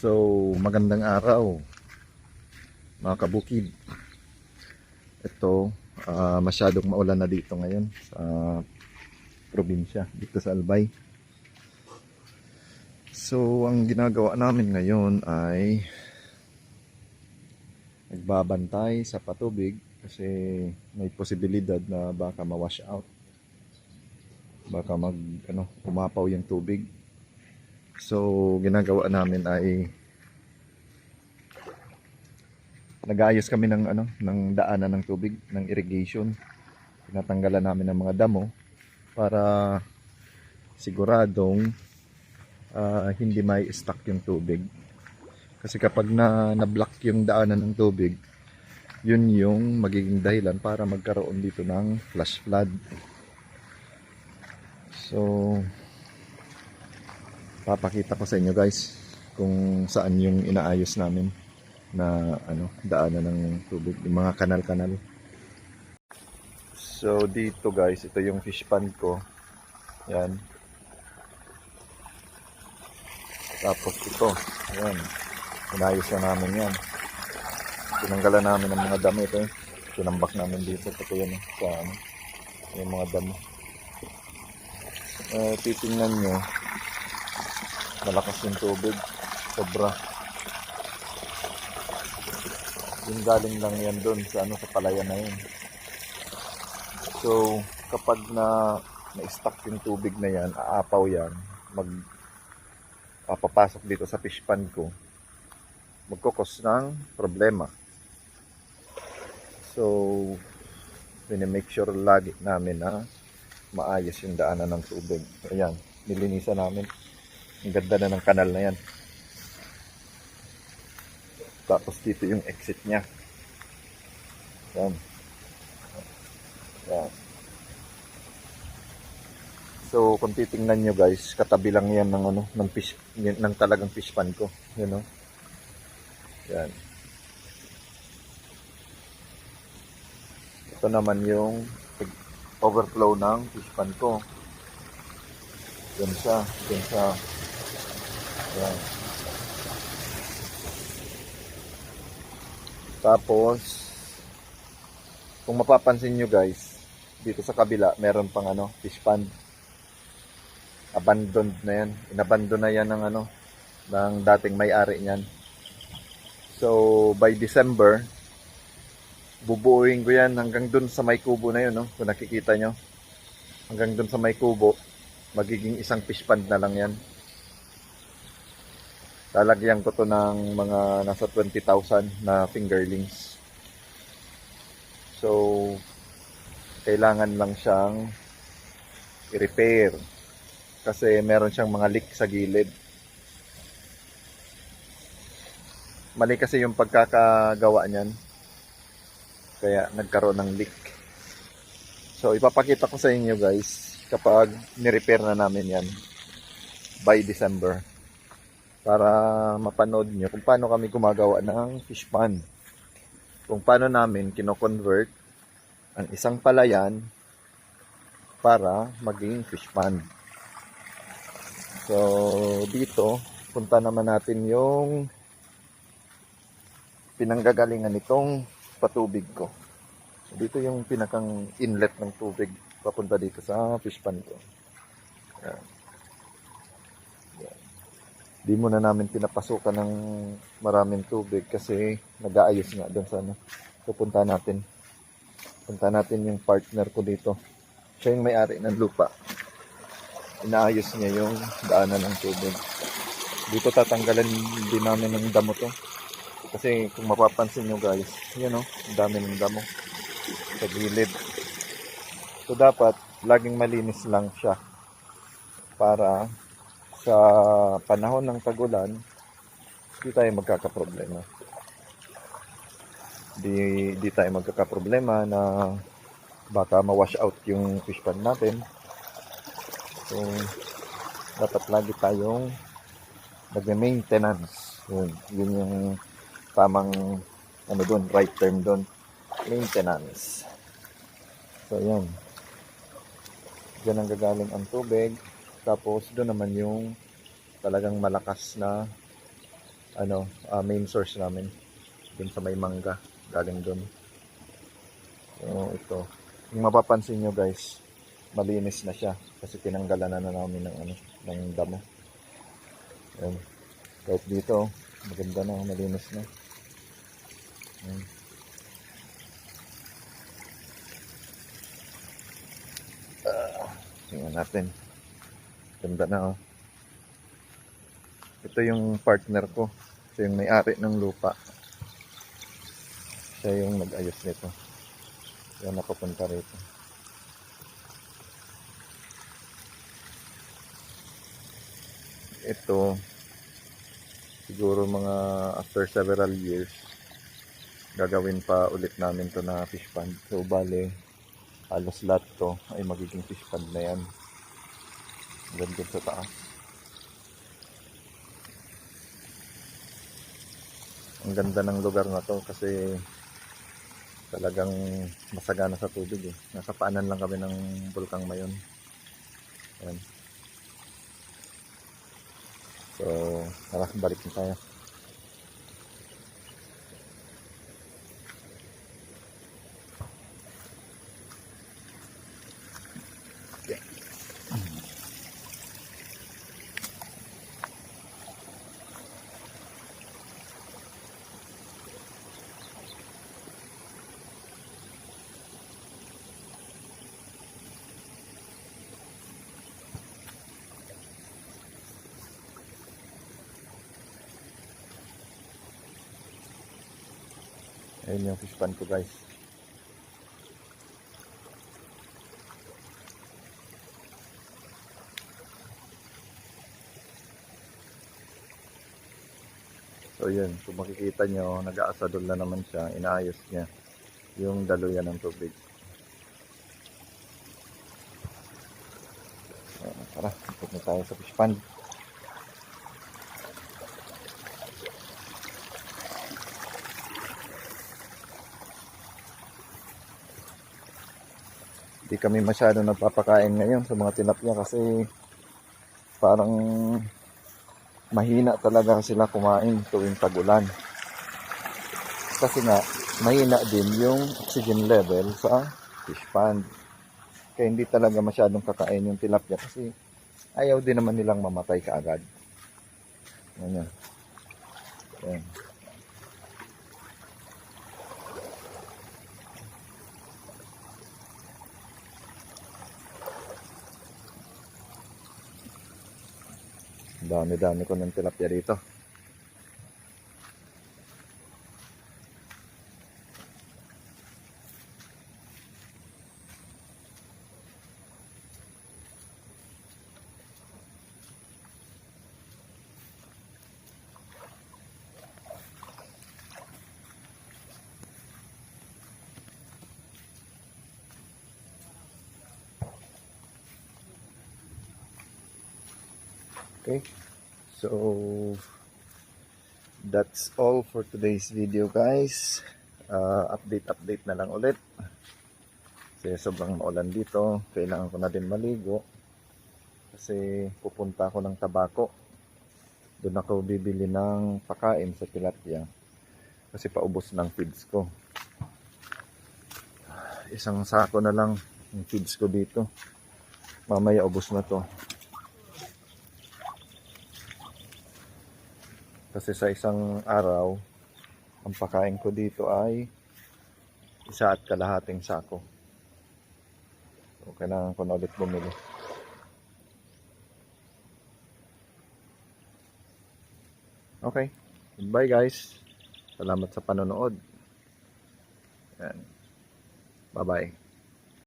So, magandang araw mga kabukid. Ito, ah, masyadong maulan na dito ngayon sa probinsya, dito sa Albay. So, ang ginagawa namin ngayon ay nagbabantay sa patubig kasi may posibilidad na baka ma-wash out. Baka mag, ano, umapaw yung tubig. So, ginagawa namin ay nag-aayos kami ng ano, ng daanan ng tubig, ng irrigation. Tinatanggalan namin ng mga damo para siguradong ah, hindi may stuck yung tubig. Kasi kapag na na-block yung daanan ng tubig, yun yung magiging dahilan para magkaroon dito ng flash flood. So, papakita ko sa inyo guys kung saan yung inaayos namin na ano daanan ng tubig yung mga kanal-kanal. So dito guys ito yung fish pond ko. Yan. Tapos ito yan. Inayos na namin yan. Tinanggalan namin ng mga dami ito eh. tinambak namin dito ito yan eh, sa ano yung mga dami. Eh, titingnan nyo malakas yung tubig. Sobra. Yung galing lang yan doon sa ano sa palayan na yun. So kapag na na-stuck yung tubig na yan aapaw yan mag papapasok dito sa fish pond ko magkukos ng problema. So make sure lagi namin na maayos yung daanan ng tubig. Ayan nilinisan namin ang ganda na ng kanal na yan. Tapos dito yung exit niya. Yan. Yan. So, kung titingnan nyo guys, katabi lang yan ng ano, ng fish, ng talagang fish pan ko. You know? Yan. Ito naman yung overflow ng fish pan ko. Yan siya. Yan siya. Tapos, kung mapapansin nyo guys, dito sa kabila, meron pang ano, fish pond. Abandoned na yan. Inabandon na yan ng ano, ng dating may-ari niyan. So, by December, bubuuin ko yan hanggang dun sa may kubo na yun, no? Kung nakikita nyo. Hanggang dun sa may kubo, magiging isang fish pond na lang yan. Lalagyan ko to ng mga nasa 20,000 na fingerlings. So, kailangan lang siyang i-repair. Kasi meron siyang mga leak sa gilid. Mali kasi yung pagkakagawa niyan. Kaya nagkaroon ng leak. So, ipapakita ko sa inyo guys kapag ni-repair na namin yan by December para mapanood nyo kung paano kami gumagawa ng fish pond. Kung paano namin kino-convert ang isang palayan para maging fish pond. So, dito, punta naman natin yung pinanggagalingan nitong patubig ko. So, dito yung pinakang inlet ng tubig papunta dito sa fish pond ko. Yan. Di muna namin pinapasukan ng maraming tubig kasi nag-aayos nga doon sa ano. Pupunta natin. Punta natin yung partner ko dito. Siya yung may-ari ng lupa. Inaayos niya yung daanan ng tubig. Dito tatanggalan din namin ng damo to. Kasi kung mapapansin nyo guys, yun o, ang dami ng damo sa gilid. So dapat, laging malinis lang siya para sa panahon ng tagulan, di tayo magkakaproblema. Di, di tayo magkakaproblema na baka ma-wash out yung fish pond natin. So, dapat lagi tayong nag-maintenance. Yun, yun yung tamang ano doon, right term doon. Maintenance. So, yan. Diyan ang gagaling ang tubig. Tapos doon naman yung talagang malakas na ano, ah, main source namin. Dun sa may mangga. Galing dun. So, ito. Kung mapapansin nyo guys, malinis na siya. Kasi tinanggalan na, na namin ng, ano, ng damo. Ayan. Kahit dito, maganda na, malinis na. Ayan. Ah, tingnan natin. Ganda na oh. Ito yung partner ko. Siya yung may-ari ng lupa. Siya yung nag-ayos nito. Yan napapunta rito. Ito, siguro mga after several years, gagawin pa ulit namin to na fish pond. So, bale, halos lahat to ay magiging fish pond na yan. Ganda sa taas. Ang ganda ng lugar na to kasi talagang masagana sa tubig eh. Nasa paanan lang kami ng Bulkang Mayon. Ayan. So, tara, balik na tayo. Ayun yung fish pan ko guys. So yun, kung makikita nyo, nag-aasadol na naman siya, inaayos niya yung daluyan ng tubig. So, tara, ikot na tayo sa fish pond. Hindi kami masyado nagpapakain ngayon sa mga tilapia kasi parang mahina talaga sila kumain tuwing tag-ulan. Kasi nga, mahina din yung oxygen level sa fish pond. Kaya hindi talaga masyadong kakain yung tilapia kasi ayaw din naman nilang mamatay kaagad. Ganyan. Yan. Dami-dami ko ng tilapia dito. Okay. So that's all for today's video guys. Uh, update update na lang ulit. Kasi sobrang maulan dito. Kailangan ko na din maligo. Kasi pupunta ako ng tabako. Doon ako bibili ng pakain sa tilapia. Kasi paubos ng feeds ko. Isang sako na lang yung feeds ko dito. Mamaya ubos na to. Kasi sa isang araw, ang pakain ko dito ay isa at kalahating sako. So, kailangan ko na ulit bumili. Okay. Goodbye guys. Salamat sa panonood. Yan. Bye-bye.